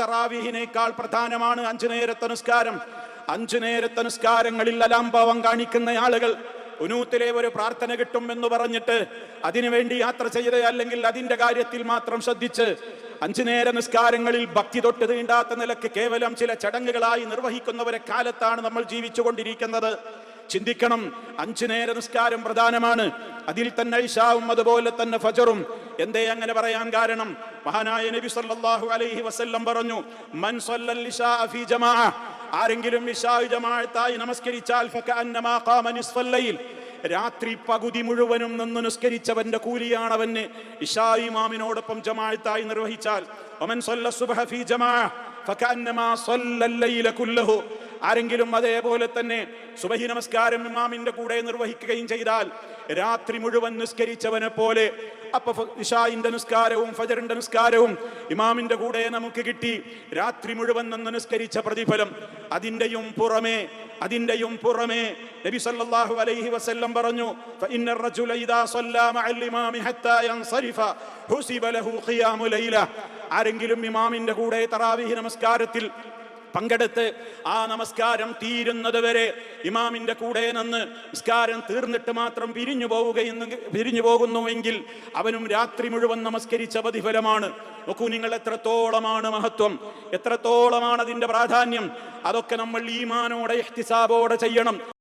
തറാവീഹിനേക്കാൾ പ്രധാനമാണ് അഞ്ചു നേരത്തെ നിസ്കാരം. അഞ്ചു നേരത്തെ നിസ്കാരങ്ങളിൽ അലാംഭാവം കാണിക്കുന്ന ആളുകൾ ഉനൂത്തിലെ ഒരു പ്രാർത്ഥന കിട്ടും എന്ന് പറഞ്ഞിട്ട് അതിനുവേണ്ടി യാത്ര ചെയ്ത് അല്ലെങ്കിൽ അതിന്റെ കാര്യത്തിൽ മാത്രം ശ്രദ്ധിച്ച് അഞ്ചു നേര നിസ്കാരങ്ങളിൽ ഭക്തി തൊട്ട് തീണ്ടാത്ത നിലയ്ക്ക് കേവലം ചില ചടങ്ങുകളായി നിർവഹിക്കുന്നവരെ കാലത്താണ് നമ്മൾ ജീവിച്ചുകൊണ്ടിരിക്കുന്നത്. ചിന്തിക്കണം അഞ്ചു നേര നിസ്കാരം പ്രധാനമാണ്. അതിൽ തന്നെ ഇഷാവും അതുപോലെ തന്നെ ഫജറും. എന്തേ അങ്ങനെ പറയാൻ കാരണം? മഹാനായ നബി സല്ലല്ലാഹു അലൈഹി വസല്ലം പറഞ്ഞു മൻ സല്ലൽ ഇശാ ഫീ ജമാഅ ആരെങ്കിലും ഇശാ ജമാഅത്തായി നമസ്കരിച്ചാൽ ഫകഅന്നമാ ഖാമ നിസ്ഫൽ ലൈൽ. രാത്രി പകുതി മുഴുവനും നിന്ന് നിസ്കരിച്ചവന്റെ കൂലിയാണവന് ഇഷായി മാമിനോടൊപ്പം ജമാഅത്തായി നിർവഹിച്ചാൽ ഒമൻ സല്ല സുബ്ഹ ഫീ ജമാഅ ഫകഅന്നമാ സല്ലൽ ലൈല കുല്ലഹു. ആരെങ്കിലും അതേപോലെ തന്നെ സുബഹി നമസ്കാരം ഇമാമിന്റെ കൂടെ നിർവഹിക്കുകയും ചെയ്താൽ രാത്രി മുഴുവൻ നിസ്കരിച്ചവനെ പോലെ. അപ്പൊ ഇഷായിന്റെ നിസ്കാരവും ഫജറിന്റെ നിസ്കാരവും ഇമാമിന്റെ കൂടെ നമുക്ക് കിട്ടി. രാത്രി മുഴുവൻ നിന്ന് നിസ്കരിച്ച പ്രതിഫലം അതിന്റെയും പുറമേ അതിന്റെയും പുറമേ. നബി സല്ലല്ലാഹു അലൈഹി വസല്ലം പറഞ്ഞു ഫഇന്നർ റജുല ഇദാ സല്ല മഅൽ ഇമാമി ഹത്താ യൻസരിഫ ഹുസിബ ലഹു ഖിയാമു ലൈല. ആരെങ്കിലും ഇമാമിന്റെ കൂടെ തറാവീഹ് നമസ്കാരത്തിൽ പങ്കെടുത്ത് ആ നമസ്കാരം തീരുന്നത് വരെ ഇമാമിന്റെ കൂടെ നിന്ന് നമസ്കാരം തീർന്നിട്ട് മാത്രം പിരിഞ്ഞു പോവുകയെന്ന് പിരിഞ്ഞു പോകുന്നുവെങ്കിൽ അവനും രാത്രി മുഴുവൻ നമസ്കരിച്ച പ്രതിഫലമാണ്. നോക്കൂ നിങ്ങൾ എത്രത്തോളമാണ് മഹത്വം? എത്രത്തോളമാണ് അതിന്റെ പ്രാധാന്യം? അതൊക്കെ നമ്മൾ ഈമാനോടെ ഇഹ്തിസാബോടെ ചെയ്യണം.